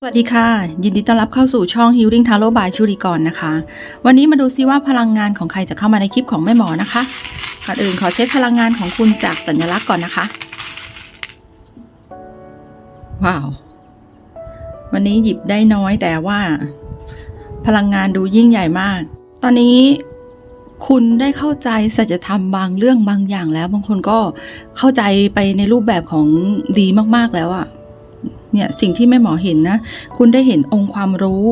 สวัสดีค่ะ ยินดีต้อนรับเข้าสู่ช่อง Healing Tarot by ชุริกรนะคะ วันนี้มาดูซิว่าพลังงานของใครจะเข้ามาในคลิปของแม่หมอนะคะก่อนอื่นขอเช็คพลังงานของคุณจากสัญลักษณ์ก่อนนะคะ ว้าว วันนี้หยิบได้น้อยแต่ว่า พลังงานดูยิ่งใหญ่มาก ตอนนี้คุณได้เข้าใจสัจธรรมบางเรื่องบางอย่างแล้ว บางคนก็เข้าใจไปในรูปแบบของดีมากๆแล้วอะ เนี่ยสิ่งที่แม่หมอเห็นนะ คุณได้เห็นองค์ความรู้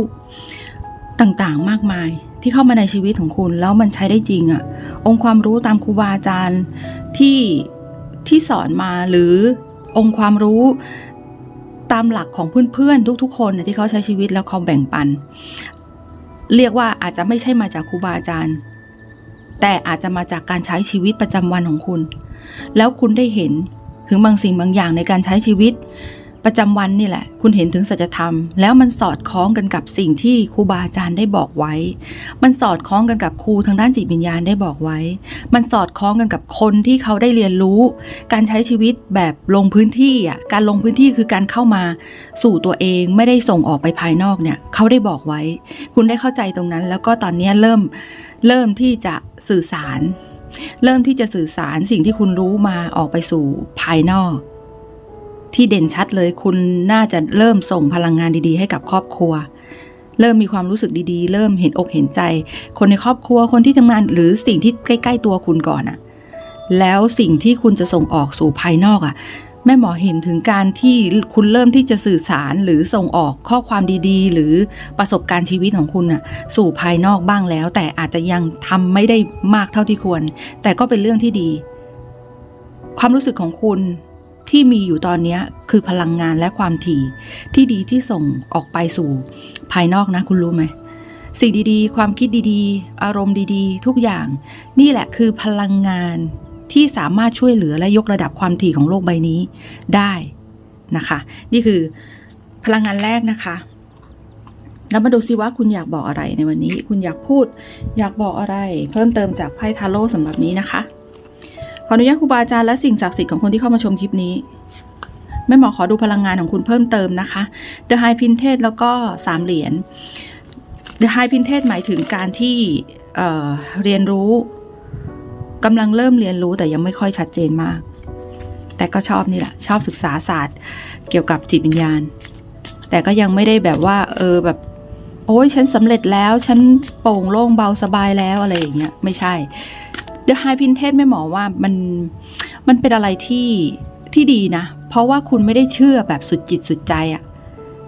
ต่างๆมากมายที่เข้ามาในชีวิตของคุณแล้วมันใช้ได้จริงอะองค์ความรู้ตามครูบาอาจารย์ที่ที่สอนมาหรือองค์ความรู้ตามหลักของเพื่อนๆ ทุก ๆ คนที่เขาใช้ชีวิตแล้วเขาแบ่งปัน เรียกว่าอาจจะไม่ใช่มาจากครูบาอาจารย์ แต่อาจจะมาจากการใช้ชีวิตประจำวันของคุณ แล้วคุณได้เห็นถึงบางสิ่งบางอย่างในการใช้ชีวิต ประจำวันนี่แหละ คุณเห็นถึงสัจธรรม แล้วมันสอดคล้องกันกับสิ่งที่ครูบาอาจารย์ได้บอกไว้ มันสอดคล้องกันกับครูทางด้านจิตวิญญาณได้บอกไว้ มันสอดคล้องกันกับคนที่เขาได้เรียนรู้ การใช้ชีวิตแบบลงพื้นที่อะการลงพื้นที่คือการเข้ามาสู่ตัวเองไม่ได้ส่งออกไปภายนอกเนี่ยเขาได้บอกไว้ คุณได้เข้าใจตรงนั้น แล้วก็ตอนนี้เริ่มเริ่มที่จะสื่อสาร เริ่มที่จะสื่อสารสิ่งที่คุณรู้มาออกไปสู่ภายนอก ที่เด่นชัดเลย คุณน่าจะเริ่มส่งพลังงานดีๆ ให้กับครอบครัว เริ่มมีความรู้สึกดีๆ เริ่มเห็นอกเห็นใจ คนในครอบครัวคนที่ทำงานหรือสิ่งที่ใกล้ ๆ ตัวคุณก่อนอะแล้วสิ่งที่คุณจะส่งออกสู่ภายนอกอะแม่หมอเห็นถึงการที่คุณเริ่มที่จะสื่อสารหรือส่งออกข้อความดีๆ หรือประสบการณ์ชีวิตของคุณอะสู่ภายนอกบ้างแล้ว แต่อาจจะยังทำไม่ได้มากเท่าที่ควร แต่ก็เป็นเรื่องที่ดี ความรู้สึกของคุณ ที่มีอยู่ตอนนี้คือพลังงานและความถี่ที่ดีที่ส่งออกไปสู่ภายนอกนะคุณรู้ไหมสิ่งดีๆ ความคิดดีๆ อารมณ์ดีๆ ทุกอย่าง นี่แหละคือพลังงานที่สามารถช่วยเหลือและยกระดับความถี่ของโลกใบนี้ได้นะคะ นี่คือพลังงานแรกนะคะแล้วมาดูซิว่าคุณอยากบอกอะไรในวันนี้ คุณอยากพูด อยากบอกอะไร เพิ่มเติมจากไพ่ทาโร่สำหรับนี้นะคะ ขออนุญาตครูบาอาจารย์และสิ่งศักดิ์สิทธิ์ของคนที่เข้ามาชมคลิปนี้แม่หมอขอดูพลังงานของคุณเพิ่มเติมนะคะ The High Princess แล้วก็สามเหรียญ The High Princess หมายถึงการที่เเรียนรู้กำลังเริ่มเรียนรู้แต่ยังไม่ค่อยชัดเจนมาก แต่ก็ชอบนี่แหละ ชอบศึกษาศาสตร์ เกี่ยวกับจิตวิญญาณ แต่ก็ยังไม่ได้แบบว่า เออแบบ โอ้ยฉันสำเร็จแล้ว ฉันโปร่งโล่งเบาสบายแล้วอะไรอย่างเงี้ย ไม่ใช่ The High Princess ไม่หมอว่ามันมันเป็นอะไรที่ที่ดีนะ เพราะว่าคุณไม่ได้เชื่อแบบสุดจิตสุดใจอะ่ะ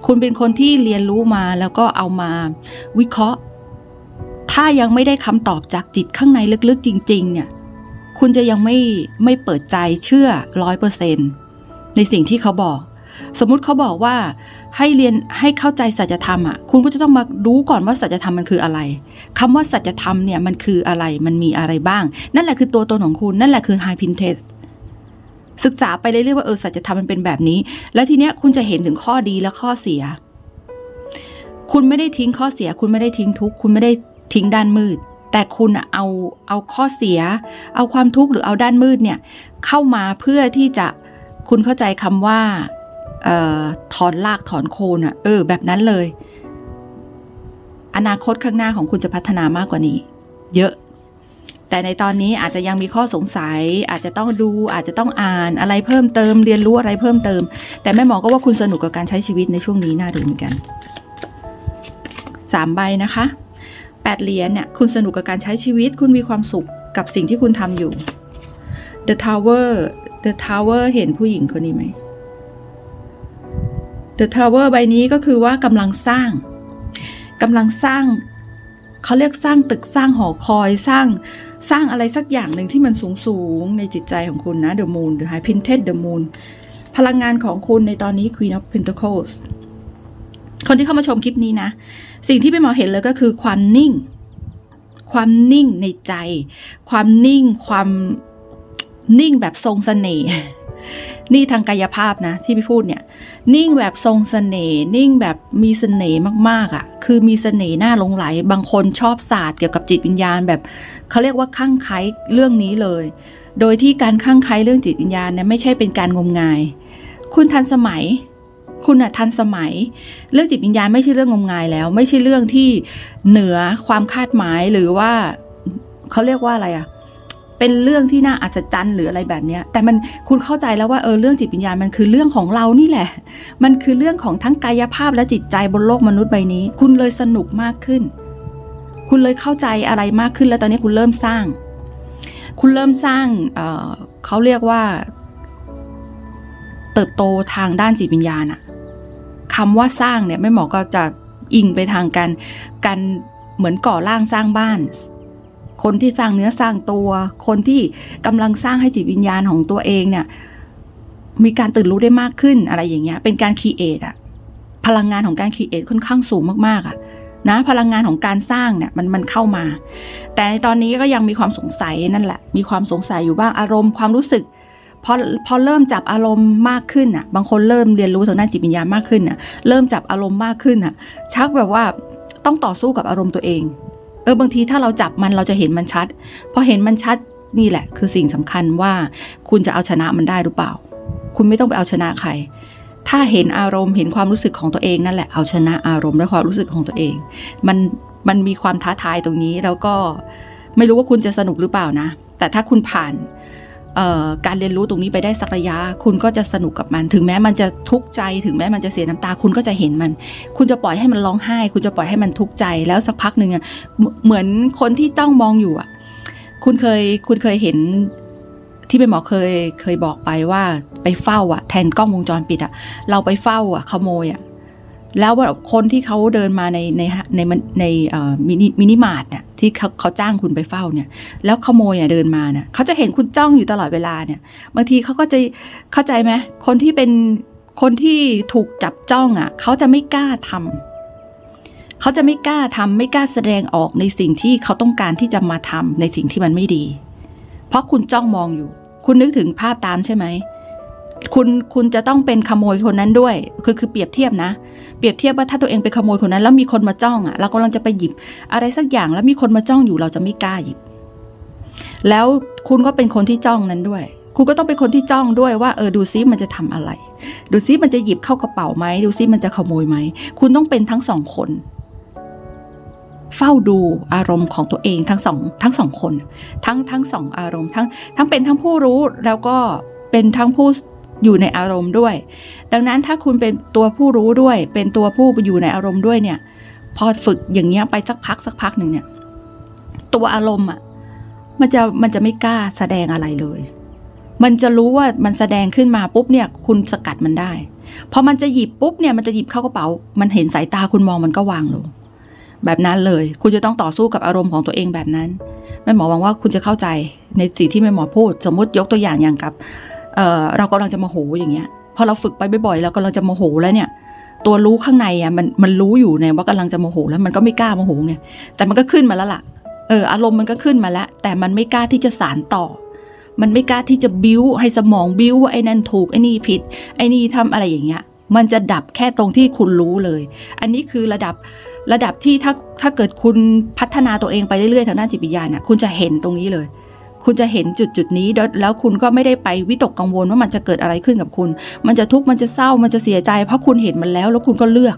คุณเป็นคนที่เรียนรู้มาแล้วก็เอามาวิเคราะห์ ถ้ายังไม่ได้คำตอบจากจิตข้างในลึกๆจริง ๆ เนี่ย คุณจะยังไม่ไม่เปิดใจเชื่อร้อยเปอร์เซนในสิ่งที่เขาบอก สมมุติเขาบอกว่าให้เรียนให้เข้าใจสัจธรรมอะ คุณก็จะต้องมารู้ก่อนว่าสัจธรรมมันคืออะไร คำว่าสัจธรรมเนี่ยมันคืออะไรมันมีอะไรบ้าง นั่นแหละคือตัวตนของคุณนั่นแหละคือ High Pinterest ศึกษาไปเรื่อยๆว่าเออสัจธรรมมันเป็นแบบนี้ แล้วทีเนี้ยคุณจะเห็นถึงข้อดีและข้อเสีย คุณไม่ได้ทิ้งข้อเสีย คุณไม่ได้ทิ้งทุกคุณไม่ได้ทิ้งด้านมืด แต่คุณอะเอาเอาข้อเสีย เอาความทุกข์หรือเอาด้านมืดเนี่ยเข้ามาเพื่อที่จะคุณเข้าใจคำว่าออถอนรากถอนโคนอะเออ แบบนั้นเลย อนาคตข้างหน้าของคุณจะพัฒนามากกว่านี้ เยอะ แต่ในตอนนี้อาจจะยังมีข้อสงสัย อาจจะต้องดูอาจจะต้องอ่านอะไรเพิ่มเติม เรียนรู้อะไรเพิ่มเติม แต่แม่หมอก็ว่าคุณสนุกกับการใช้ชีวิตในช่วงนี้น่าดูเหมือนกันสามใบนะคะแปดเหรียญเนี่ยคุณสนุกกับการใช้ชีวิตคุณมีความสุขกับสิ่งที่คุณทำอยู่ The Tower The Tower เห็นผู้หญิงคนนี้ไหม The Tower ใบนี้ก็คือว่ากำลังสร้าง กำลังสร้างเขาเรียกสร้างตึกสร้างหอคอยสร้างสร้างอะไรสักอย่างหนึ่งที่มันสูงสูงในจิตใจของคุณนะ The Moon The High Princess The Moon พลังงานของคุณในตอนนี้ Queen of Pentacles คนที่เข้ามาชมคลิปนี้นะ สิ่งที่พี่หมอเห็นเลยก็คือความนิ่ง ความนิ่งในใจ ความนิ่งความนิ่งแบบทรงเสน่ห์ นี่ทางกายภาพนะ ที่พี่พูดเนี่ย นิ่งแบบทรงเสน่ห์นิ่งแบบมีเสน่ห์มากๆอะ่ะ คือมีเสน่ห์น่าหลงไหล บางคนชอบศาสตร์เกี่ยวกับจิตวิญญาณแบบเขาเรียกว่าข้างไคล้เรื่องนี้เลย โดยที่การข้างไคล้เรื่องจิตวิญญาณเนี่ยไม่ใช่เป็นการงมงาย คุณทันสมัยคุณอะทันสมัย เรื่องจิตวิญญาณไม่ใช่เรื่องงมงายแล้ว ไม่ใช่เรื่องที่เหนือความคาดหมายหรือว่าเขาเรียกว่าอะไรอะ เป็นเรื่องที่น่าอัศจรรย์หรืออะไรแบบเนี้ยแต่มันคุณเข้าใจแล้วว่าเออเรื่องจิตวิญญาณมันคือเรื่องของเรานี่แหละ มันคือเรื่องของทั้งกายภาพและจิตใจบนโลกมนุษย์ใบนี้ คุณเลยสนุกมากขึ้น คุณเลยเข้าใจอะไรมากขึ้นแล้วตอนนี้คุณเริ่มสร้าง คุณเริ่มสร้างเออเขาเรียกว่า เติบโตทางด้านจิตวิญญาณอะคำว่าสร้างเนี่ยไม่หมอก็จะอิงไปทางการการเหมือนก่อร่างสร้างบ้าน คนที่สร้างเนื้อสร้างตัว คนที่กำลังสร้างให้จิตวิญญาณของตัวเองเนี่ย มีการตื่นรู้ได้มากขึ้นอะไรอย่างเงี้ย เป็นการคีเอทอะพลังงานของการคีเอทค่อนข้างสูงมากๆอะนะพลังงานของการสร้างเนี่ยมันมันเข้ามา แต่ในตอนนี้ก็ยังมีความสงสัยนั่นแหละ มีความสงสัยอยู่บ้างอารมณ์ความรู้สึกพอพอเริ่มจับอารมณ์มากขึ้นอะ บางคนเริ่มเรียนรู้ทางด้านจิตวิญญาณมากขึ้นอะ เริ่มจับอารมณ์มากขึ้นอะ ชักแบบว่าต้องต่อสู้กับอารมณ์ตัวเอง เออบางทีถ้าเราจับมันเราจะเห็นมันชัดพอเห็นมันชัดนี่แหละ คือสิ่งสำคัญว่าคุณจะเอาชนะมันได้หรือเปล่า คุณไม่ต้องไปเอาชนะใคร ถ้าเห็นอารมณ์เห็นความรู้สึกของตัวเองนั่นแหละเอาชนะอารมณ์และความรู้สึกของตัวเอง มันมันมีความท้าทายตรงนี้แล้วก็ไม่รู้ว่าคุณจะสนุกหรือเปล่านะ แต่ถ้าคุณผ่าน การเรียนรู้ตรงนี้ไปได้สักระยะ คุณก็จะสนุกกับมัน ถึงแม้มันจะทุกข์ใจ ถึงแม้มันจะเสียน้ำตา คุณก็จะเห็นมัน คุณจะปล่อยให้มันร้องไห้ คุณจะปล่อยให้มันทุกข์ใจ แล้วสักพักหนึ่งอะเหมือนคนที่จ้องมองอยู่อะคุณเคย คุณเคยเห็นที่เป็นหมอเคย เคยบอกไปว่าไปเฝ้าอะแทนกล้องวงจรปิดอะเราไปเฝ้าอะขโมยอะ แล้วแบบคนที่เขาเดินมาในในในในมินิมินิมาร์ทเนี่ยที่เขาเขาจ้างคุณไปเฝ้าเนี่ย แล้วขโมยอะเดินมาเนี่ยเขาจะเห็นคุณจ้องอยู่ตลอดเวลาเนี่ย บางทีเขาก็จะเข้าใจไหมคนที่เป็นคนที่ถูกจับจ้องอะเขาจะไม่กล้าทำเขาจะไม่กล้าทำไม่กล้าแสดงออกในสิ่งที่เขาต้องการที่จะมาทำในสิ่งที่มันไม่ดี เพราะคุณจ้องมองอยู่ คุณนึกถึงภาพตามใช่ไหม คุณคุณจะต้องเป็นขโมยคนนั้นด้วย คือคือเปรียบเทียบนะ เปรียบเทียบว่าถ้าตัวเองเป็นขโมยคนนั้น แล้วมีคนมาจ้องอะ เรากำลังจะไปหยิบ อะไรสักอย่างแล้วมีคนมาจ้องอยู่เราจะไม่กล้าหยิบ แล้วคุณก็เป็นคนที่จ้องนั้นด้วย คุณก็ต้องเป็นคนที่จ้องด้วยว่าเออดูซิมันจะทำอะไร ดูซิมันจะหยิบเข้ากระเป๋าไหมดูซิมันจะขโมยไหมคุณต้องเป็นทั้งสองคน เฝ้าดูอารมณ์ของตัวเองทั้งสองทั้งสองคน ทั้งทั้งสองอารมณ์ทั้งทั้งเป็นทั้งผู้รู้แล้วก็เป็นทั้งผู้ อยู่ในอารมณ์ด้วย ดังนั้นถ้าคุณเป็นตัวผู้รู้ด้วย เป็นตัวผู้อยู่ในอารมณ์ด้วยเนี่ย พอฝึกอย่างเงี้ยไปสักพักสักพักหนึ่งเนี่ย ตัวอารมณ์อะ มันจะมันจะไม่กล้าแสดงอะไรเลย มันจะรู้ว่ามันแสดงขึ้นมาปุ๊บเนี่ย คุณสกัดมันได้พอมันจะหยิบปุ๊บเนี่ยมันจะหยิบเข้ากระเป๋า มันเห็นสายตาคุณมองมันก็วางลงแบบนั้นเลย คุณจะต้องต่อสู้กับอารมณ์ของตัวเองแบบนั้นแม่หมอหวังว่าคุณจะเข้าใจในสิ่งที่แม่หมอพูด สมมติยกตัวอย่างอย่างกับ เออเรากำลังจะโมโหอย่างเงี้ยพอเราฝึกไปบ่อยๆเรากำลังจะโมโหแล้วเนี่ย ตัวรู้ข้างในอะมันมันรู้อยู่ในว่ากำลังจะโมโหแล้วมันก็ไม่กล้าโมโหไงแต่มันก็ขึ้นมาแล้วล่ะเอออารมณ์มันก็ขึ้นมาแล้ว แต่มันไม่กล้าที่จะสารต่อ มันไม่กล้าที่จะบิ้วให้สมองบิ้วว่าไอ้นั่นถูกไอ้นี่ผิด ไอ้นี่ทำอะไรอย่างเงี้ย มันจะดับแค่ตรงที่คุณรู้เลย อันนี้คือระดับระดับที่ถ้าถ้าเกิดคุณพัฒนาตัวเองไปเรื่อยๆทางด้านจิตวิญญาณน่ะคุณจะเห็นตรงนี้เลย คุณจะเห็นจุดจุดนี้แล้วคุณก็ไม่ได้ไปวิตกกังวลว่ามันจะเกิดอะไรขึ้นกับคุณ มันจะทุกข์มันจะเศร้ามันจะเสียใจ เพราะคุณเห็นมันแล้ว แล้วคุณก็เลือก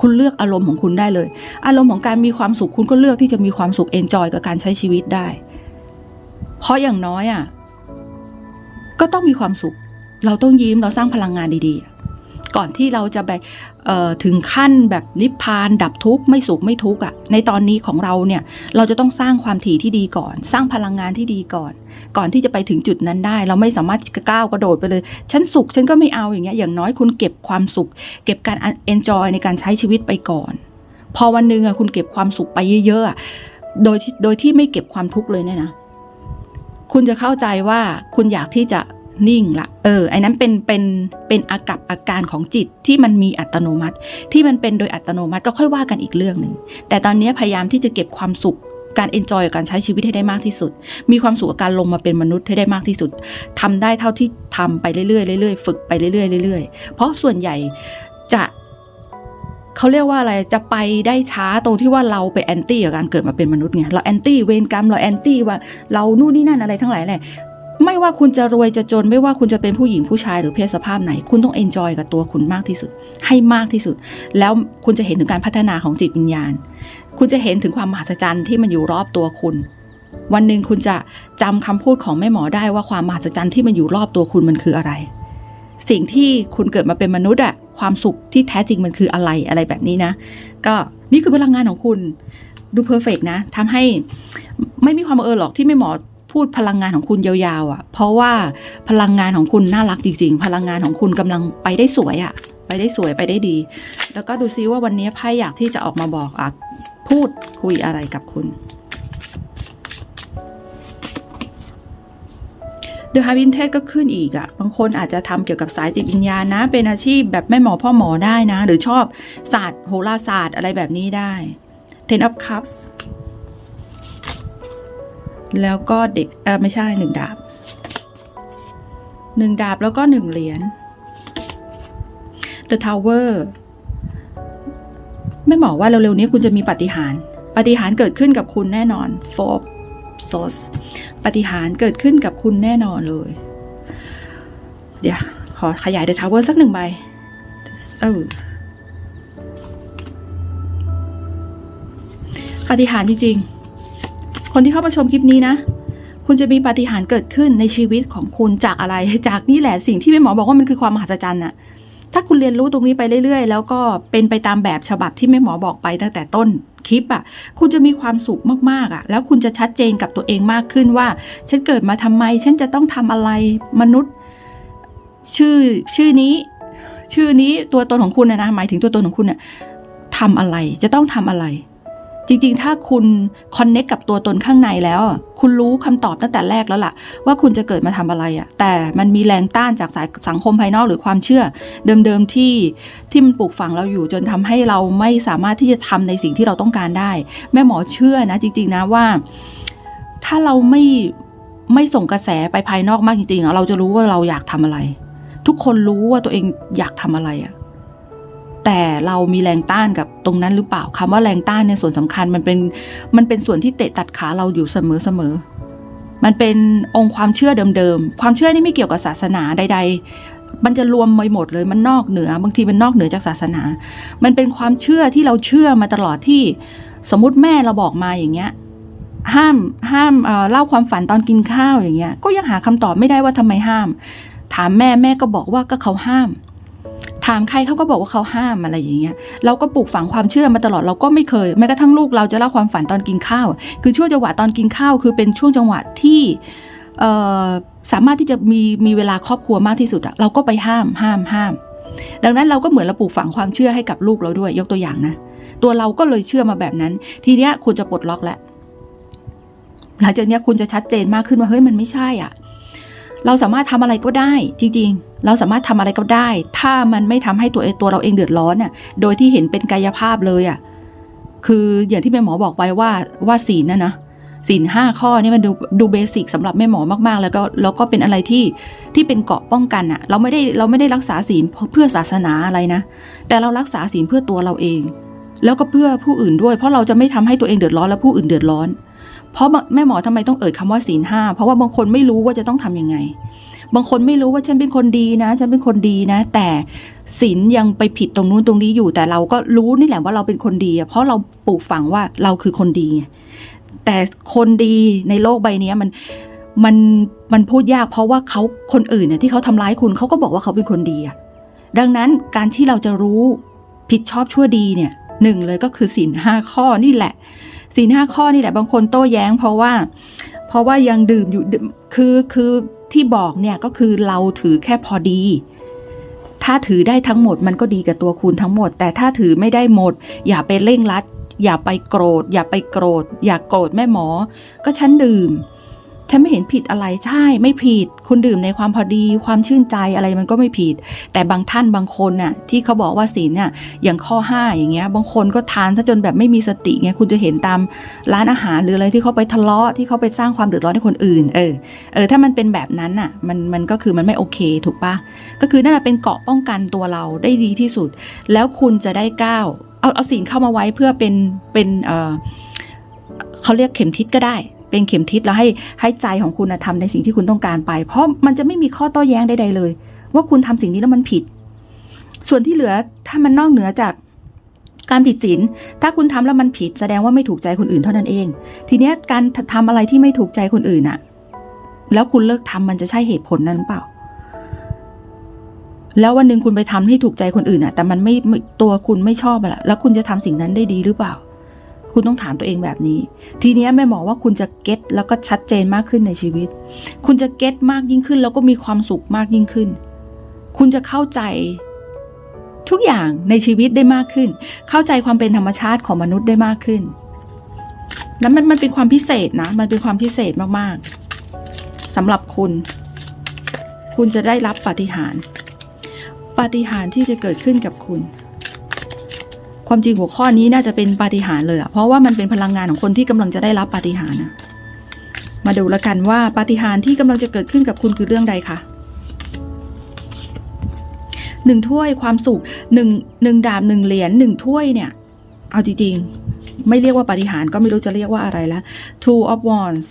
คุณเลือกอารมณ์ของคุณได้เลย อารมณ์ของการมีความสุขคุณก็เลือกที่จะมีความสุขเอนจอยกับการใช้ชีวิตได้ เพราะอย่างน้อยอะก็ต้องมีความสุข เราต้องยิ้มเราสร้างพลังงานดีๆ ก่อนที่เราจะไปถึงขั้นแบบนิพพาน ดับทุกข์ไม่สุขไม่ทุกข์อะในตอนนี้ของเราเนี่ยเราจะต้องสร้างความถี่ที่ดีก่อน สร้างพลังงานที่ดีก่อน ก่อนที่จะไปถึงจุดนั้นได้ เราไม่สามารถก้าวกระโดดไปเลยฉันสุขฉันก็ไม่เอาอย่างเงี้ยอย่างน้อยคุณเก็บความสุข เก็บการเอนจอยในการใช้ชีวิตไปก่อน พอวันหนึ่งอะคุณเก็บความสุขไปเยอะๆอะโดยโดยที่ไม่เก็บความทุกข์เลยเนี่ยนะคุณจะเข้าใจว่าคุณอยากที่จะ นิ่งละเออไอ้นั้นเป็นเป็นเป็นอากับอาการของจิตที่มันมีอัตโนมัติ ที่มันเป็นโดยอัตโนมัติก็ค่อยว่ากันอีกเรื่องหนึ่งแต่ตอนนี้พยายามที่จะเก็บความสุขการเอนจอยกับการใช้ชีวิตให้ได้มากที่สุด มีความสุขกับการลงมาเป็นมนุษย์ให้ได้มากที่สุดทำได้เท่าที่ทำไปเรื่อยๆเรื่อยๆฝึกไปเรื่อยๆเรื่อยๆ เพราะส่วนใหญ่จะเขาเรียกว่าอะไร จะไปได้ช้าตรงที่ว่าเราไปแอนตี้กับการเกิดมาเป็นมนุษย์ไง เราแอนตี้เวรกรรม เราแอนตี้ว่าเรานู่นนี่นั่นอะไรทั้งหลายแหละ ไม่ว่าคุณจะรวยจะจน ไม่ว่าคุณจะเป็นผู้หญิงผู้ชายหรือเพศสภาพไหน คุณต้องเอนจอยกับตัวคุณมากที่สุด ให้มากที่สุด แล้วคุณจะเห็นถึงการพัฒนาของจิตวิญญาณ คุณจะเห็นถึงความมหัศจรรย์ที่มันอยู่รอบตัวคุณ วันหนึ่งคุณจะจำคำพูดของแม่หมอได้ว่าความมหัศจรรย์ที่มันอยู่รอบตัวคุณมันคืออะไร สิ่งที่คุณเกิดมาเป็นมนุษย์อะความสุขที่แท้จริงมันคืออะไรอะไรแบบนี้นะ ก็นี่คือพลังงานของคุณ ดูเพอร์เฟกนะทำให้ไม่มีความเออหรอกที่แม่หมอ พูดพลังงานของคุณยาวๆอะ่ะ เพราะว่าพลังงานของคุณน่ารักจริงๆ พลังงานของคุณกำลังไปได้สวยอะ่ะ ไปได้สวยไปได้ดี แล้วก็ดูซิว่าวันนี้ไพ่อยากที่จะออกมาบอกอะพูดคุยอะไรกับคุณ เดอะฮาวินเทสก็ขึ้นอีกอะ่ะ บางคนอาจจะทำเกี่ยวกับสายจิตวิญญาณนะ เป็นอาชีพแบบแม่หมอพ่อหมอได้นะ หรือชอบศาสตร์โหราศาสตร์อะไรแบบนี้ได้ Ten of Cups แล้วก็เด็กเออไม่ใช่หนึ่งดาบหนึ่งดาบแล้วก็หนึ่งเหรียญ The Tower ไม่บอกว่าเร็วๆนี้คุณจะมีปาฏิหารย์ปาฏิหารย์เกิดขึ้นกับคุณแน่นอน For Source ปาฏิหารย์เกิดขึ้นกับคุณแน่นอนเลย เดี๋ยว ขอขยาย The Tower สักหนึ่งใบเออปาฏิหารย์จริงๆ คนที่เข้ามาชมคลิปนี้นะ คุณจะมีปาฏิหารย์เกิดขึ้นในชีวิตของคุณจากอะไร จากนี่แหละสิ่งที่แม่หมอบอกว่ามันคือความมหัศจรรย์น่ะ ถ้าคุณเรียนรู้ตรงนี้ไปเรื่อยๆ แล้วก็เป็นไปตามแบบฉบับที่แม่หมอบอกไปตั้งแต่ต้นคลิปอะ คุณจะมีความสุขมากๆอะ แล้วคุณจะชัดเจนกับตัวเองมากขึ้นว่า ฉันเกิดมาทำไม ฉันจะต้องทำอะไร มนุษย์ ชื่อชื่อนี้ ชื่อนี้ตัวตนของคุณนะนะ หมายถึงตัวตนของคุณเนี่ยทำอะไร จะต้องทำอะไร จริงๆ ถ้าคุณคอนเน็กกับตัวตนข้างในแล้ว คุณรู้คำตอบตั้งแต่แรกแล้วล่ะ ว่าคุณจะเกิดมาทำอะไรอะ่ะ แต่มันมีแรงต้านจากสายสังคมภายนอกหรือความเชื่อ เดิมๆที่ที่มันปลูกฝังเราอยู่จนทำให้เราไม่สามารถที่จะทำในสิ่งที่เราต้องการได้ แม่หมอเชื่อนะ จริง ๆ นะว่า ถ้าเราไม่ไม่ส่งกระแสไปภายนอกมากจริงๆเราจะรู้ว่าเราอยากทำอะไร ทุกคนรู้ว่าตัวเองอยากทำอะไรอะ แต่เรามีแรงต้านกับตรงนั้นหรือเปล่าคำว่าแรงต้านในส่วนสำคัญมันเป็นมันเป็นส่วนที่เตะตัดขาเราอยู่เสมอเสมอมันเป็นองค์ความเชื่อเดิมๆ ความเชื่อนี่ไม่เกี่ยวกับศาสนาใด ๆ มันจะรวมไปหมดเลย มันนอกเหนือ บางทีมันนอกเหนือจากศาสนา มันเป็นความเชื่อที่เราเชื่อมาตลอดที่ สมมติแม่เราบอกมาอย่างเงี้ย ห้ามห้ามเอ่อเล่าความฝันตอนกินข้าวอย่างเงี้ย ก็ยังหาคำตอบไม่ได้ว่าทำไมห้าม ถามแม่แม่ก็บอกว่าก็เขาห้าม ถามใครเขาก็บอกว่าเขาห้ามอะไรอย่างเงี้ยเราก็ปลูกฝังความเชื่อมาตลอดเราก็ไม่เคยแม้กระทั่งลูกเราจะเล่าความฝันตอนกินข้าว คือช่วงจังหวะตอนกินข้าวคือเป็นช่วงจังหวะที่สามารถที่จะมีมีเวลาครอบครัวมากที่สุดอะเราก็ไปห้ามห้ามห้าม ดังนั้นเราก็เหมือนเราปลูกฝังความเชื่อให้กับลูกเราด้วย ยกตัวอย่างนะ ตัวเราก็เลยเชื่อมาแบบนั้น ทีเนี้ยคุณจะปลดล็อกแล้วหลังจากนี้คุณจะชัดเจนมากขึ้นว่าเฮ้ยมันไม่ใช่อะ เราสามารถทำอะไรก็ได้จริงๆ เราสามารถทำอะไรก็ได้ ถ้ามันไม่ทำให้ตัวเองตัวเราเองเดือดร้อนน่ะโดยที่เห็นเป็นกายภาพเลยอะคืออย่างที่แม่หมอบอกไว้ว่าว่าศีลนะนะศีลห้าข้อนี่มันดูดูเบสิกสำหรับแม่หมอมากๆ แล้วก็แล้วก็เป็นอะไรที่ที่เป็นเกราะป้องกันอะเราไม่ได้เราไม่ได้รักษาศีลเพื่อศาสนาอะไรนะ แต่เรารักษาศีลเพื่อตัวเราเอง แล้วก็เพื่อผู้อื่นด้วย เพราะเราจะไม่ทำให้ตัวเองเดือดร้อนและผู้อื่นเดือดร้อน เพราะแม่หมอทำไมต้องเอ่ยคำว่าศีลห้าเพราะว่าบางคนไม่รู้ว่าจะต้องทำยังไง บางคนไม่รู้ว่าฉันเป็นคนดีนะ ฉันเป็นคนดีนะ แต่ศีลยังไปผิดตรงนู้นตรงนี้อยู่ แต่เราก็รู้นี่แหละว่าเราเป็นคนดี เพราะเราปลูกฝังว่าเราคือคนดี แต่คนดีในโลกใบนี้มันมันมันพูดยากเพราะว่าเขาคนอื่นเนี่ยที่เขาทำร้ายคุณเขาก็บอกว่าเขาเป็นคนดีอะดังนั้นการที่เราจะรู้ผิดชอบชั่วดีเนี่ยหนึ่งเลยก็คือศีลห้าข้อนี่แหละศีลห้าข้อนี่แหละบางคนโต้แย้งเพราะว่า ราะว่ายังดื่มอยู่คือคือที่บอกเนี่ยก็คือเราถือแค่พอดี ถ้าถือได้ทั้งหมดมันก็ดีกับตัวคุณทั้งหมด แต่ถ้าถือไม่ได้หมด อย่าไปเร่งรัด อย่าไปโกรธ อย่าไปโกรธ อย่าโกรธแม่หมอ ก็ฉันดื่ม ฉันไม่เห็นผิดอะไรใช่ไม่ผิด คุณดื่มในความพอดีความชื่นใจอะไรมันก็ไม่ผิด แต่บางท่านบางคนน่ะที่เขาบอกว่าศีลเนี่ยอย่างข้อห้าอย่างเงี้ย บางคนก็ทานซะจนแบบไม่มีสติไงคุณจะเห็นตามร้านอาหารหรืออะไรที่เขาไปทะเลาะที่เขาไปสร้างความเดือดร้อนให้คนอื่น เออเออถ้ามันเป็นแบบนั้นน่ะมันมันก็คือมันไม่โอเคถูกปะก็คือนั่นแหละเป็นเกาะป้องกันตัวเราได้ดีที่สุด แล้วคุณจะได้ก้าวเอาเอาศีลเข้ามาไว้เพื่อเป็นเป็นเออเขาเรียกเข็มทิศก็ได้ เป็นเข็มทิศแล้วให้ให้ใจของคุณนะทำในสิ่งที่คุณต้องการไป เพราะมันจะไม่มีข้อโต้แย้งใดๆเลย ว่าคุณทำสิ่งนี้แล้วมันผิด ส่วนที่เหลือถ้ามันนอกเหนือจากการผิดศีลถ้าคุณทำแล้วมันผิดแสดงว่าไม่ถูกใจคนอื่นเท่านั้นเอง ทีเนี้ยการทำอะไรที่ไม่ถูกใจคนอื่นอะแล้วคุณเลิกทำมันจะใช่เหตุผลนั้นเปล่า แล้ววันหนึ่งคุณไปทำให้ถูกใจคนอื่นอะแต่มันไม่ตัวคุณไม่ชอบอะล่ะแล้วคุณจะทำสิ่งนั้นได้ดีหรือเปล่า คุณต้องถามตัวเองแบบนี้ ทีนี้แม่หมอว่าคุณจะเก็ตแล้วก็ชัดเจนมากขึ้นในชีวิต คุณจะเก็ตมากยิ่งขึ้น แล้วก็มีความสุขมากยิ่งขึ้น คุณจะเข้าใจ ทุกอย่างในชีวิตได้มากขึ้น เข้าใจความเป็นธรรมชาติของมนุษย์ได้มากขึ้น แล้วมันมันเป็นความพิเศษนะ มันเป็นความพิเศษมากๆสำหรับคุณ คุณจะได้รับปาฏิหาริย์ปาฏิหาริย์ที่จะเกิดขึ้นกับคุณ ความจริงหัวข้อนี้น่าจะเป็นปาฏิหาริย์เลยอะเพราะว่ามันเป็นพลังงานของคนที่กำลังจะได้รับปาฏิหาริย์นะมาดูล้วกันว่าปาฏิหาริย์ที่กำลังจะเกิดขึ้นกับคุณคือเรื่องใดคะหนึ่งถ้วยความสุขหนึ่งหนึ่งดาบหนึ่งเหรียญหนึ่งถ้วยเนี่ย เอาจริงๆ ไม่เรียกว่าปาฏิหาริย์ก็ไม่รู้จะเรียกว่าอะไรล้ว two of wands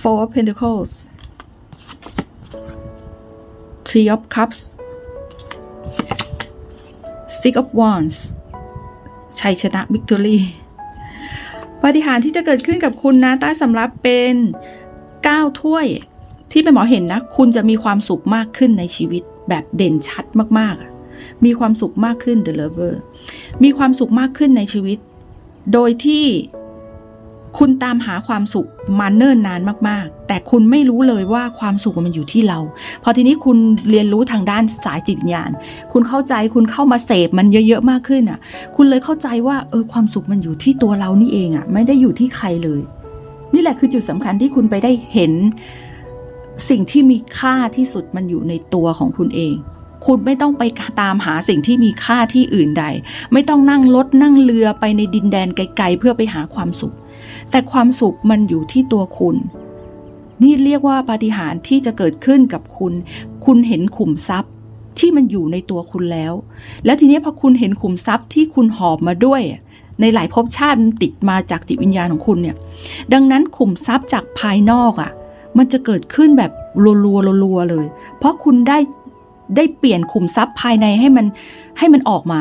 four of pentacles three of cups six of wands ชัยชนะ victory ปาฏิหาริย์ที่จะเกิดขึ้นกับคุณนะใต้สำรับเป็น 9 ถ้วยที่เป็นหมอเห็นนะ คุณจะมีความสุขมากขึ้นในชีวิตแบบเด่นชัดมากๆ มีความสุขมากขึ้น The Lover มีความสุขมากขึ้นในชีวิต โดยที่ คุณตามหาความสุขมาเนิ่นนานมากๆ แต่คุณไม่รู้เลยว่าความสุขมันอยู่ที่เรา พอทีนี้คุณเรียนรู้ทางด้านสายจิตวิญญาณ คุณเข้าใจคุณเข้ามาเสพมันเยอะๆมากขึ้นอะ คุณเลยเข้าใจว่าเออความสุขมันอยู่ที่ตัวเรานี่เองอะ ไม่ได้อยู่ที่ใครเลย นี่แหละคือจุดสำคัญที่คุณไปได้เห็น สิ่งที่มีค่าที่สุดมันอยู่ในตัวของคุณเองคุณไม่ต้องไปตามหาสิ่งที่มีค่าที่อื่นใด ไม่ต้องนั่งรถนั่งเรือไปในดินแดนไกลๆ เพื่อไปหาความสุข แต่ความสุขมันอยู่ที่ตัวคุณ นี่เรียกว่าปาฏิหาริย์ที่จะเกิดขึ้นกับคุณ คุณเห็นขุมทรัพย์ที่มันอยู่ในตัวคุณแล้ว แล้วทีนี้พอคุณเห็นขุมทรัพย์ที่คุณหอบมาด้วย ในหลายภพชาติมันติดมาจากจิตวิญญาณของคุณเนี่ย ดังนั้นขุมทรัพย์จากภายนอกอะ่ะ มันจะเกิดขึ้นแบบรัวๆรัวๆเลย เพราะคุณได้ได้เปลี่ยนขุมทรัพย์ภายในให้มันให้มันออกมา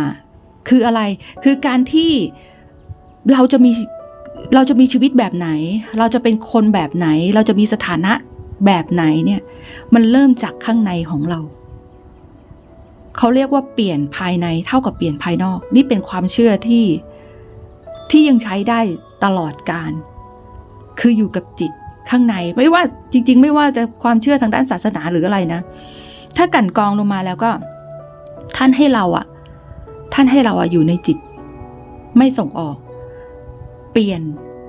คืออะไร คือการที่เราจะมี เราจะมีชีวิตแบบไหน เราจะเป็นคนแบบไหน เราจะมีสถานะแบบไหนเนี่ย มันเริ่มจากข้างในของเรา เขาเรียกว่าเปลี่ยนภายในเท่ากับเปลี่ยนภายนอก นี่เป็นความเชื่อที่ที่ยังใช้ได้ตลอดการ คืออยู่กับจิตข้างใน ไม่ว่าจริง ๆ ไม่ว่าจะความเชื่อทางด้านศาสนาหรืออะไรนะ ถ้ากันกองลงมาแล้วก็ ท่านให้เราอะท่านให้เราอะอยู่ในจิต ไม่ส่งออก เปลี่ยน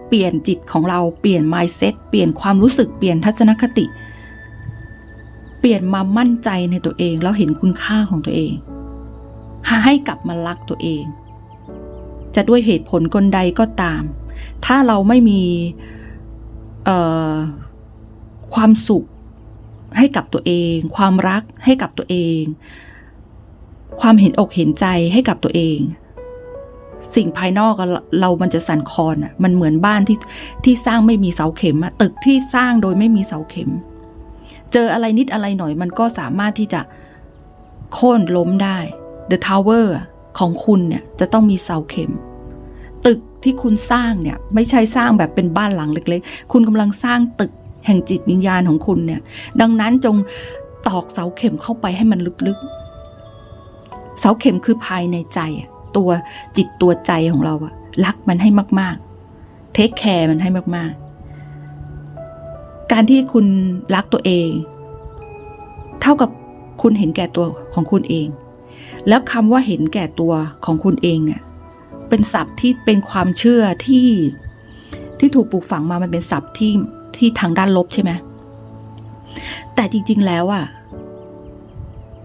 เปลี่ยนจิตของเราเปลี่ยน mindset เปลี่ยนความรู้สึกเปลี่ยนทัศนคติ เปลี่ยนมามั่นใจในตัวเอง แล้วเห็นคุณค่าของตัวเองให้กลับมารักตัวเอง จะด้วยเหตุผลกลใดก็ตาม ถ้าเราไม่มีความสุขให้กับตัวเอง ความรักให้กับตัวเอง ความเห็นอกเห็นใจให้กับตัวเอง สิ่งภายนอกเรามันจะสั่นคลอนอะ มันเหมือนบ้านที่ที่สร้างไม่มีเสาเข็มอะตึกที่สร้างโดยไม่มีเสาเข็ม เจออะไรนิดอะไรหน่อย มันก็สามารถที่จะโค่นล้มได้ The Tower ของคุณเนี่ยจะต้องมีเสาเข็ม ตึกที่คุณสร้างเนี่ย ไม่ใช่สร้างแบบเป็นบ้านหลังเล็ก ๆ คุณกำลังสร้างตึกแห่งจิตวิญญาณของคุณเนี่ย ดังนั้นจงตอกเสาเข็มเข้าไปให้มันลึกๆ เสาเข็มคือภายในใจ ตัวจิตตัวใจของเราอะรักมันให้มาก ๆ เทคแคร์มันให้มาก ๆ การที่คุณรักตัวเอง เท่ากับคุณเห็นแก่ตัวของคุณเอง แล้วคำว่าเห็นแก่ตัวของคุณเองเนี่ยเป็นศัพท์ที่เป็นความเชื่อที่ที่ถูกปลูกฝังมามันเป็นศัพท์ที่ที่ทางด้านลบใช่ไหมแต่จริง ๆ แล้วอะ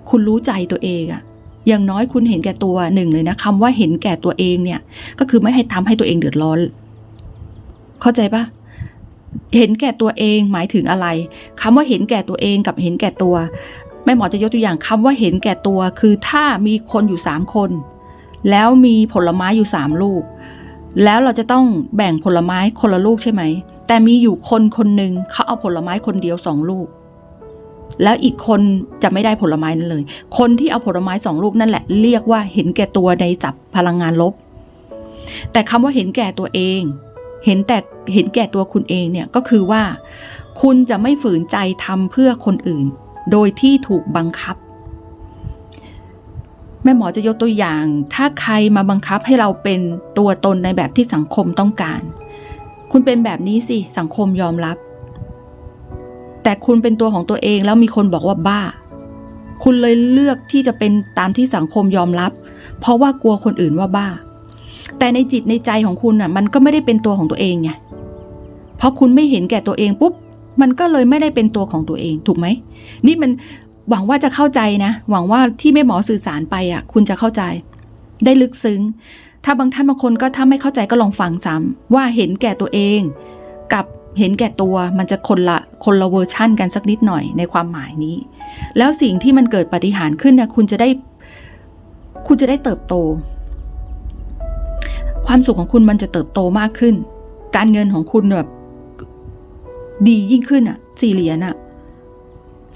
คุณรู้ใจตัวเองอะ อย่างน้อยคุณเห็นแก่ตัวหนึ่งเลยนะคำว่าเห็นแก่ตัวเองเนี่ย ก็คือไม่ให้ทำให้ตัวเองเดือดร้อน เข้าใจปะเห็นแก่ตัวเองหมายถึงอะไรคำว่าเห็นแก่ตัวเองกับเห็นแก่ตัวแม่หมอจะยกตัวอย่างคำว่าเห็นแก่ตัว คือถ้ามีคนอยู่สามคน แล้วมีผลไม้อยู่สามลูก แล้วเราจะต้องแบ่งผลไม้คนละลูกใช่ไหมแต่มีอยู่คนคนหนึ่งเขาเอาผลไม้คนเดียวสองลูก แล้วอีกคนจะไม่ได้ผลไม้นั้นเลย คนที่เอาผลไม้สองลูกนั่นแหละ เรียกว่าเห็นแก่ตัวในจับพลังงานลบ แต่คำว่าเห็นแก่ตัวเอง เห็นแต่เห็นแก่ตัวคุณเองเนี่ยก็คือว่า คุณจะไม่ฝืนใจทำเพื่อคนอื่น โดยที่ถูกบังคับ แม่หมอจะยกตัวอย่าง ถ้าใครมาบังคับให้เราเป็นตัวตนในแบบที่สังคมต้องการ คุณเป็นแบบนี้สิสังคมยอมรับ แต่คุณเป็นตัวของตัวเองแล้วมีคนบอกว่าบ้า คุณเลยเลือกที่จะเป็นตามที่สังคมยอมรับ เพราะว่ากลัวคนอื่นว่าบ้า แต่ในจิตในใจของคุณอะ มันก็ไม่ได้เป็นตัวของตัวเองไงเพราะคุณไม่เห็นแก่ตัวเองปุ๊บมันก็เลยไม่ได้เป็นตัวของตัวเองถูกไหม นี่มันหวังว่าจะเข้าใจนะ หวังว่าที่แม่หมอสื่อสารไปอะ คุณจะเข้าใจ ได้ลึกซึ้ง ถ้าบางท่านบางคนก็ถ้าไม่เข้าใจก็ลองฟังซ้ำว่าเห็นแก่ตัวเอง เห็นแก่ตัวมันจะคนละคนละเวอร์ชั่นกันสักนิดหน่อยในความหมายนี้ แล้วสิ่งที่มันเกิดปฏิหารขึ้นเนี่ยคุณจะได้ คุณจะได้เติบโต ความสุขของคุณมันจะเติบโตมากขึ้น การเงินของคุณแบบดียิ่งขึ้นอะสี่เหรียญอะ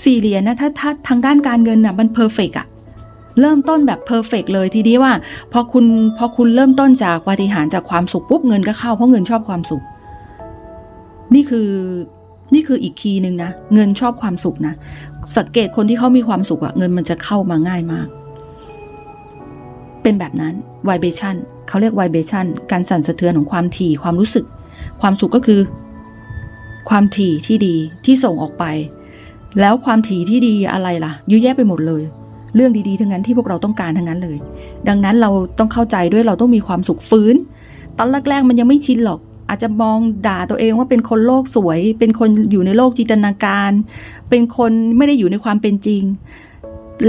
สี่เหรียญนะถ้าถ้าทางด้านการเงินอะมันเพอร์เฟกอะเริ่มต้นแบบเพอร์เฟกเลยทีนี้ว่า พอคุณพอคุณเริ่มต้นจากปฏิหารจากความสุขปุ๊บเงินก็เข้าเพราะเงินชอบความสุข นี่คือนี่คืออีกคีย์หนึ่งนะ เงินชอบความสุขนะ สังเกตคนที่เขามีความสุขอะเงินมันจะเข้ามาง่ายมาก เป็นแบบนั้น vibration เขาเรียก vibration การสั่นสะเทือนของความถี่ความรู้สึก ความสุขก็คือ ความถี่ที่ดีที่ส่งออกไป แล้วความถี่ที่ดีอะไรล่ะเยอะแยะไปหมดเลย เรื่องดีๆทั้งนั้นที่พวกเราต้องการทั้งนั้นเลย ดังนั้นเราต้องเข้าใจด้วยเราต้องมีความสุขฟื้น ตอนแรกๆมันยังไม่ชินหรอก อาจจะมองด่าตัวเองว่าเป็นคนโลกสวย เป็นคนอยู่ในโลกจินตนาการ เป็นคนไม่ได้อยู่ในความเป็นจริง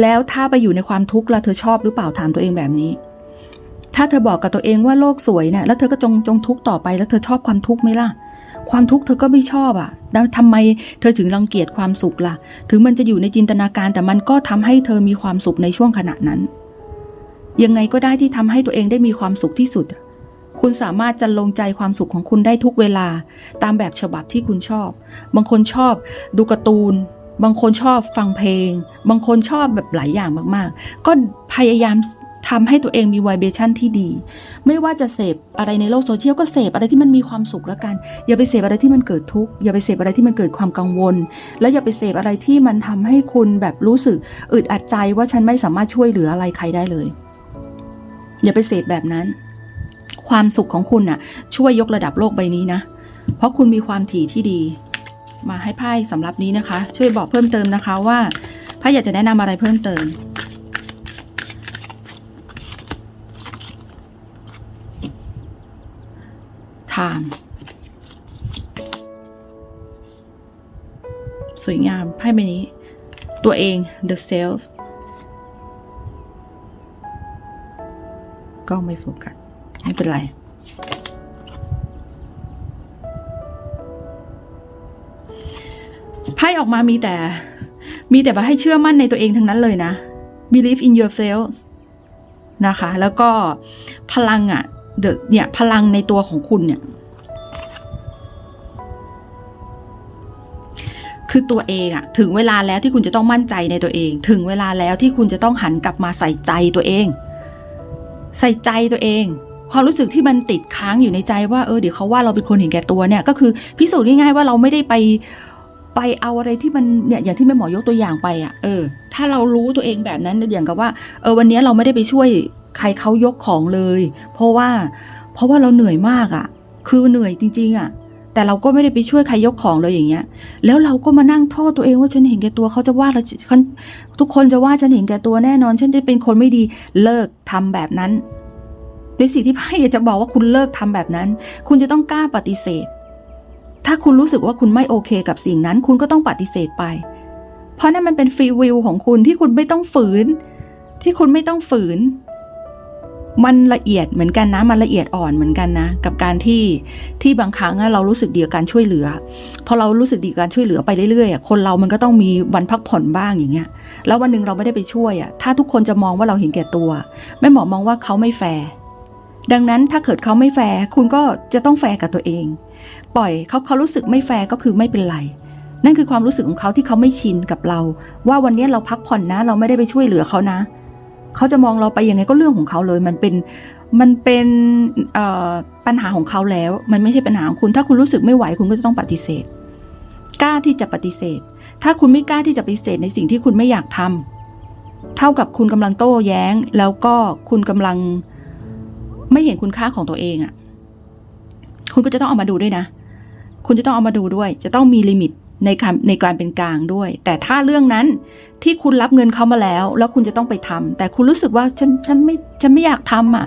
แล้วถ้าไปอยู่ในความทุกข์ล่ะเธอชอบหรือเปล่าถามตัวเองแบบนี้ ถ้าเธอบอกกับตัวเองว่าโลกสวยเนี่ยแล้วเธอก็จงจงทุกข์ต่อไปแล้วเธอชอบความทุกข์ไหมล่ะ ความทุกข์เธอก็ไม่ชอบอะแล้วทำไมเธอถึงรังเกียจความสุขล่ะ ถึงมันจะอยู่ในจินตนาการแต่มันก็ทำให้เธอมีความสุขในช่วงขณะนั้น ยังไงก็ได้ที่ทำให้ตัวเองได้มีความสุขที่สุด คุณสามารถจะลงใจความสุขของคุณได้ทุกเวลา ตามแบบฉบับที่คุณชอบ บางคนชอบดูการ์ตูน บางคนชอบฟังเพลง บางคนชอบแบบหลายอย่างมากๆ ก็พยายามทำให้ตัวเองมีไวเบชั่นที่ดี ไม่ว่าจะเสพอะไรในโลกโซเชียลก็เสพอะไรที่มันมีความสุขแล้วกัน อย่าไปเสพอะไรที่มันเกิดทุกข์อย่าไปเสพอะไรที่มันเกิดความกังวล แล้วอย่าไปเสพอะไรที่มันทำให้คุณแบบรู้สึกอึดอัดใจว่าฉันไม่สามารถช่วยเหลืออะไรใครได้เลย อย่าไปเสพแบบนั้น ความสุขของคุณน่ะช่วยยกระดับโลกใบนี้นะ เพราะคุณมีความถี่ที่ดี มาให้ไพ่สำหรับนี้นะคะ ช่วยบอกเพิ่มเติมนะคะว่าไพ่อยากจะแนะนำอะไรเพิ่มเติม time สวยงามไพ่ใบนี้ ตัวเอง the self ก็ไม่โฟกัส ไม่เป็นไร ไพ่ออกมามีแต่ มีแต่มาให้เชื่อมั่นในตัวเองทั้งนั้นเลยนะ believe in yourself นะคะ แล้วก็พลังอะ่ะเดเนี่ย พลังในตัวของคุณเนี่ย คือตัวเองอะถึงเวลาแล้วที่คุณจะต้องมั่นใจในตัวเอง ถึงเวลาแล้วที่คุณจะต้องหันกลับมาใส่ใจตัวเอง ใส่ใจตัวเอง ความรู้สึกที่มันติดค้างอยู่ในใจว่าเออเดี๋ยวเขาว่าเราเป็นคนเห็นแก่ตัวเนี่ย ก็คือพิสูจน์ง่ายๆว่าเราไม่ได้ไปไปเอาอะไรที่มันเนี่ยอย่างที่แม่หมอยกตัวอย่างไปอะ่ะเออ ถ้าเรารู้ตัวเองแบบนั้นอย่างกับว่าเออวันนี้เราไม่ได้ไปช่วยใครเขายกของเลย เพราะว่า เพราะว่าเราเหนื่อยมากอะ่ะ คือเหนื่อยจริง ๆอะ่ะ แต่เราก็ไม่ได้ไปช่วยใครยกของเลยอย่างเงี้ย แล้วเราก็มานั่งโทษตัวเองว่าฉันเห็นแก่ตัวเขาจะว่าเราฉันทุกคนจะว่าฉันเห็นแก่ตัวแน่นอน ฉันจะเป็นคนไม่ดีเลิกทำแบบนั้น ในสิ่งที่ไพ่อยากจะบอกว่าคุณเลิกทำแบบนั้น คุณจะต้องกล้าปฏิเสธ ถ้าคุณรู้สึกว่าคุณไม่โอเคกับสิ่งนั้น คุณก็ต้องปฏิเสธไป เพราะนั่นมันเป็นฟรีวิลของคุณที่คุณไม่ต้องฝืน ที่คุณไม่ต้องฝืน มันละเอียดเหมือนกันนะ มันละเอียดอ่อนเหมือนกันนะ กับการที่ที่บางครั้งเรารู้สึกดีกับการช่วยเหลือ พอเรารู้สึกดีกับการช่วยเหลือไปเรื่อยๆคนเรามันก็ต้องมีวันพักผ่อนบ้างอย่างเงี้ย แล้ววันหนึ่งเราไม่ได้ไปช่วยอะ ถ้าทุกคนจะมองว่าเราเห็นแก่ตัวแม่หมอมองว่าเขาไม่แฟร์ ดังนั้นถ้าเกิดเขาไม่แฟร์คุณก็จะต้องแฟร์กับตัวเอง ปล่อยเขาเขารู้สึกไม่แฟร์ก็คือไม่เป็นไร นั่นคือความรู้สึกของเขาที่เขาไม่ชินกับเรา ว่าวันนี้เราพักผ่อนนะ เราไม่ได้ไปช่วยเหลือเขานะ เขาจะมองเราไปยังไงก็เรื่องของเขาเลย มันเป็นมันเป็นปัญหาของเขาแล้ว มันไม่ใช่ปัญหาของคุณ ถ้าคุณรู้สึกไม่ไหวคุณก็จะต้องปฏิเสธ กล้าที่จะปฏิเสธ ถ้าคุณไม่กล้าที่จะปฏิเสธในสิ่งที่คุณไม่อยากทำเท่ากับคุณกำลังโต้แย้ง แล้วก็คุณกำลัง ไม่เห็นคุณค่าของตัวเองอะ่ะ คุณก็จะต้องเอามาดูด้วยนะ คุณจะต้องเอามาดูด้วย จะต้องมีลิมิตในการในการเป็นกลางด้วย แต่ถ้าเรื่องนั้นที่คุณรับเงินเขามาแล้ว แล้วคุณจะต้องไปทำแต่คุณรู้สึกว่าฉันฉันไม่ฉันไม่อยากทำอะ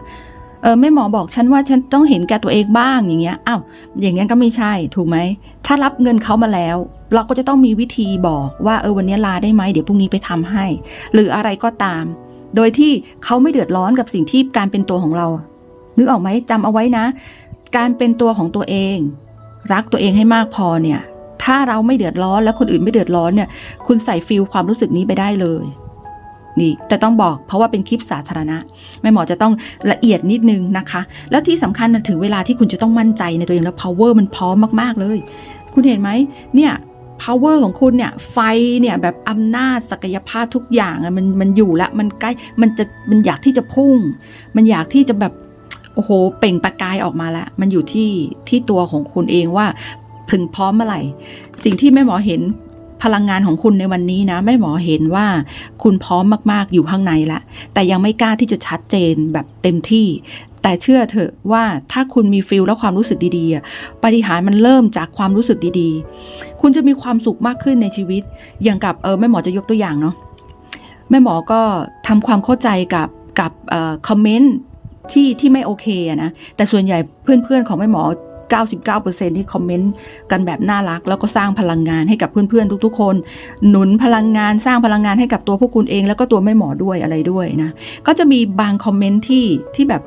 เออแม่หมอบอกฉันว่าฉันต้องเห็นแก่ตัวเองบ้างอย่างเงี้ยอ้าวอย่างเงี้ยก็ไม่ใช่ถูกไหมถ้ารับเงินเขามาแล้ว เราก็จะต้องมีวิธีบอกว่าเออวันนี้ลาได้ไหมเดี๋ยวพรุ่งนี้ไปทำให้ หรืออะไรก็ตาม โดยที่เขาไม่เดือดร้อนกับสิ่งที่การเป็นตัวของเรา นึกออกไหมจำเอาไว้นะ การเป็นตัวของตัวเอง รักตัวเองให้มากพอเนี่ย ถ้าเราไม่เดือดร้อนและคนอื่นไม่เดือดร้อนเนี่ย คุณใส่ฟิลความรู้สึกนี้ไปได้เลยนี่แต่ต้องบอกเพราะว่าเป็นคลิปสาธารณะแม่หมอจะต้องละเอียดนิดนึงนะคะ แล้วที่สำคัญนะถึงเวลาที่คุณจะต้องมั่นใจในตัวเองแล้ว power มันพร้อมมากๆเลย คุณเห็นไหมเนี่ย power ของคุณเนี่ยไฟเนี่ยแบบอำนาจศักยภาพทุกอย่างมันมันอยู่ละมันใกล้มันจะมันอยากที่จะพุ่ง มันอยากที่จะแบบ โอ้โห เปล่งประกายออกมาล้วมันอยู่ที่ที่ตัวของคุณเองว่าถึงพร้อมเมื่อไหร่ สิ่งที่แม่หมอเห็นพลังงานของคุณในวันนี้นะแม่หมอเห็นว่าคุณพร้อมมากๆอยู่ข้างในละ แต่ยังไม่กล้าที่จะชัดเจนแบบเต็มที่ แต่เชื่อเถอะว่าถ้าคุณมีฟิลและความรู้สึกดีๆปฏิหารมันเริ่มจากความรู้สึกดีๆ คุณจะมีความสุขมากขึ้นในชีวิต อย่างกับเออแม่หมอจะยกตัวอย่างเนาะแม่หมอก็ทำความเข้าใจกับกับคอมเมนต์ ที่ที่ไม่โอเคนะแต่ส่วนใหญ่เพื่อนๆของแม่หมอ 99%ที่คอมเมนต์กันแบบน่ารัก แล้วก็สร้างพลังงานให้กับเพื่อนๆทุกๆ คน หนุนพลังงานสร้างพลังงานให้กับตัวพวกคุณเอง แล้วก็ตัวแม่หมอด้วยอะไรด้วยนะก็จะมีบางคอมเมนต์ที่ที่แบบ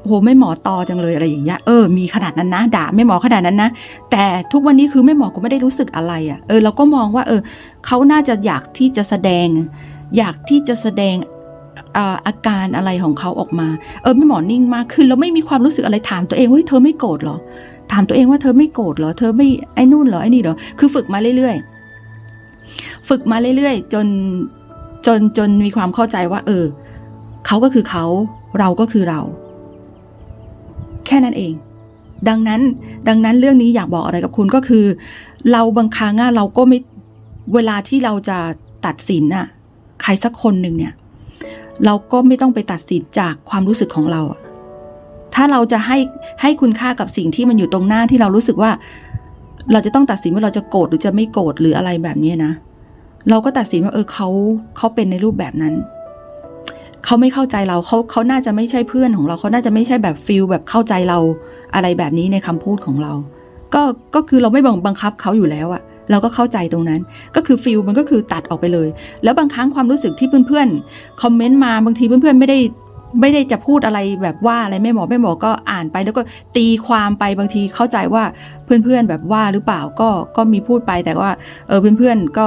โอ้โหไม่หมอตอจังเลยอะไรอย่างเงี้ยเออมีขนาดนั้นนะด่าไม่หมอขนาดนั้นนะ แต่ทุกวันนี้คือแม่หมอก็ไม่ได้รู้สึกอะไรอะ่ะเออเราก็มองว่า เออเขาน่าจะอยากที่จะแสดง อยากที่จะแสดง อาการอะไรของเขาออกมา เออแม่หมอนิ่งมากขึ้นแล้วไม่มีความรู้สึกอะไรถามตัวเองว่าเฮ้ยเธอไม่โกรธเหรอ ถามตัวเองว่าเธอไม่โกรธเหรอ เธอไม่ไอ้นู่นเหรอไอ้นี่เหรอ คือฝึกมาเรื่อยๆ ฝึกมาเรื่อยๆ จนจนจนมีความเข้าใจว่า เออเขาก็คือเขาเราก็คือเรา แค่นั้นเอง ดังนั้นดังนั้นเรื่องนี้อยากบอกอะไรกับคุณก็คือ เราบางครั้งเราก็ไม่เวลาที่เราจะตัดสินอะใครสักคนหนึ่งเนี่ย เราก็ไม่ต้องไปตัดสินจากความรู้สึกของเรา ถ้าเราจะให้ให้คุณค่ากับสิ่งที่มันอยู่ตรงหน้าที่เรารู้สึกว่า เราจะต้องตัดสินว่าเราจะโกรธหรือจะไม่โกรธหรืออะไรแบบนี้นะ เราก็ตัดสินว่าเออเขาเขาเป็นในรูปแบบนั้น เขาไม่เข้าใจเราเขาเขาน่าจะไม่ใช่เพื่อนของเราเขาน่าจะไม่ใช่แบบฟิลแบบเข้าใจเราอะไรแบบนี้ในคำพูดของเรา ก็ก็คือเราไม่บังบังคับเขาอยู่แล้วอะ เราก็เข้าใจตรงนั้น ก็คือฟิลมันก็คือตัดออกไปเลย แล้วบางครั้งความรู้สึกที่เพื่อนๆคอมเมนต์มาบางทีเพื่อนๆไม่ได้ไม่ได้จะพูดอะไรแบบว่าอะไรแม่หมอแม่หมอก็อ่านไปแล้วก็ตีความไปบางทีเข้าใจว่าเพื่อนๆแบบว่าหรือเปล่าก็ก็มีพูดไปแต่ว่าเออเพื่อนๆก็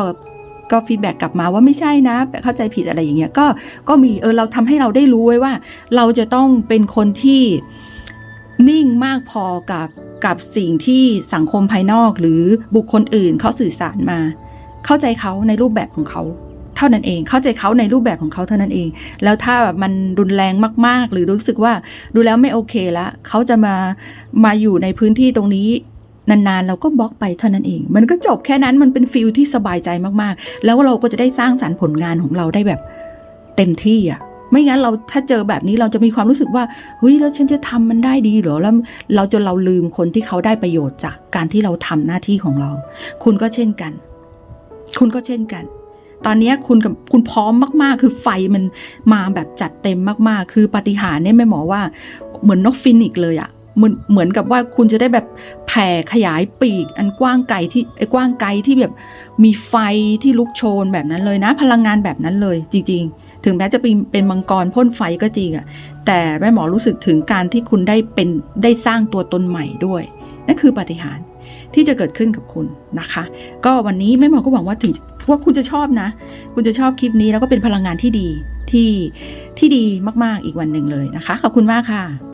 ก็ฟีดแบ็กกลับมาว่าไม่ใช่นะเข้าใจผิดอะไรอย่างเงี้ยก็ก็มีเออเราทำให้เราได้รู้ไว้ว่า เราจะต้องเป็นคนที่ นิ่งมากพอกับกับสิ่งที่สังคมภายนอกหรือบุคคลอื่นเขาสื่อสารมา เข้าใจเขาในรูปแบบของเขาเท่านั้นเอง เข้าใจเขาในรูปแบบของเขาเท่านั้นเอง แล้วถ้าแบบมันรุนแรงมาก ๆ หรือรู้สึกว่าดูแล้วไม่โอเคล้วเขาจะมามาอยู่ในพื้นที่ตรงนี้นานๆ เราก็บล็อกไปเท่านั้นเอง มันก็จบแค่นั้นมันเป็นฟิลที่สบายใจมากๆ แล้วเราก็จะได้สร้างสารรค์ผลงานของเราได้แบบเต็มที่อะ ไม่งั้นเราถ้าเจอแบบนี้เราจะมีความรู้สึกว่าเฮ้ยแล้วฉันจะทำมันได้ดีหรอแล้วเราจนเราลืมคนที่เขาได้ประโยชน์จากการที่เราทำหน้าที่ของเรา คุณก็เช่นกัน คุณก็เช่นกัน ตอนนี้คุณกับคุณพร้อมมาก ๆ คือไฟมันมาแบบจัดเต็มมากๆ คือปฏิหารเนี่ยแม่หมอว่าเหมือนนกฟินิกเลยอะเหมือนเหมือนกับว่าคุณจะได้แบบแผ่ขยายปีก อันกว้างไกลที่ไอ้กว้างไกลที่แบบมีไฟที่ลุกโชนแบบนั้นเลยนะ พลังงานแบบนั้นเลยจริง ๆ ถึงแม้จะเป็นเป็นมังกรพ่นไฟก็จริงอะแต่แม่หมอรู้สึกถึงการที่คุณได้เป็นได้สร้างตัวตนใหม่ด้วย นั่นคือปาฏิหาริย์ที่จะเกิดขึ้นกับคุณนะคะ ก็วันนี้แม่หมอก็หวังว่าถึงว่าคุณจะชอบนะ คุณจะชอบคลิปนี้แล้วก็เป็นพลังงานที่ดีที่ที่ดีมากๆอีกวันหนึ่งเลยนะคะ ขอบคุณมากค่ะ